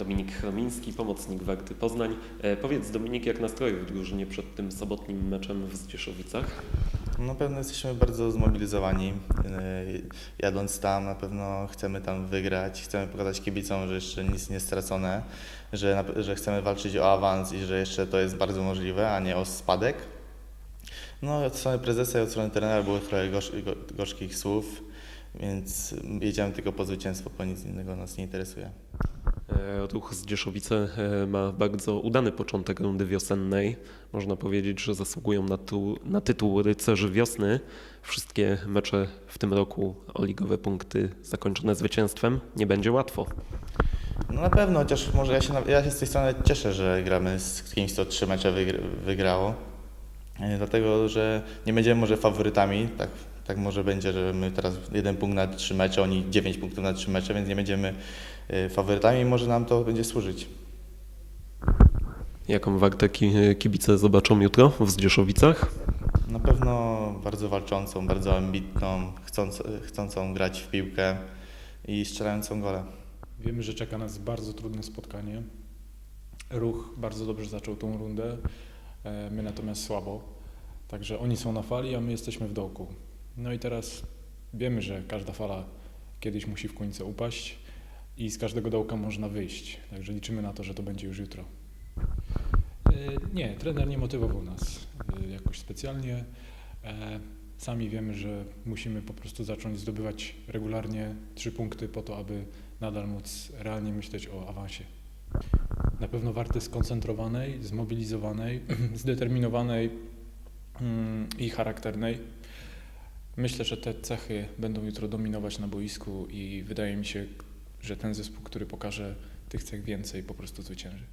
Dominik Chromiński, pomocnik Warty Poznań. E, Powiedz Dominik, jak nastroje w drużynie przed tym sobotnim meczem w Zdzieszowicach? Na pewno jesteśmy bardzo zmobilizowani. Yy, Jadąc tam, na pewno chcemy tam wygrać. Chcemy pokazać kibicom, że jeszcze nic nie stracone, że, że chcemy walczyć o awans i że jeszcze to jest bardzo możliwe, a nie o spadek. No, od strony prezesa i od strony trenera było trochę gorz, go, gorzkich słów, więc jedziemy tylko po zwycięstwo, po nic innego nas nie interesuje. E, Ruch Zdzieszowice e, ma bardzo udany początek rundy wiosennej. Można powiedzieć, że zasługują na, tu, na tytuł rycerzy wiosny. Wszystkie mecze w tym roku o ligowe punkty zakończone zwycięstwem. Nie będzie łatwo. No na pewno, chociaż może ja się, ja się z tej strony cieszę, że gramy z kimś, kto trzy mecze wygr- wygrało. E, Dlatego, że nie będziemy może faworytami, tak, tak może będzie, że my teraz jeden punkt na trzy mecze, oni dziewięć punktów na trzy mecze, więc nie będziemy e, faworytami i może nam to będzie służyć. Jaką Wartę ki- kibice zobaczą jutro w Zdzieszowicach? Na pewno bardzo walczącą, bardzo ambitną, chcąc, chcącą grać w piłkę i strzelającą gole. Wiemy, że czeka nas bardzo trudne spotkanie. Ruch bardzo dobrze zaczął tą rundę, e, my natomiast słabo. Także oni są na fali, a my jesteśmy w dołku. No i teraz wiemy, że każda fala kiedyś musi w końcu upaść i z każdego dołka można wyjść. Także liczymy na to, że to będzie już jutro. E, Nie, trener nie motywował nas e, jakoś specjalnie. E, Sami wiemy, że musimy po prostu zacząć zdobywać regularnie trzy punkty po to, aby nadal móc realnie myśleć o awansie. Na pewno warty skoncentrowanej, zmobilizowanej, zdeterminowanej mm, i charakternej. Myślę, że te cechy będą jutro dominować na boisku i wydaje mi się, że ten zespół, który pokaże tych cech więcej, po prostu zwycięży.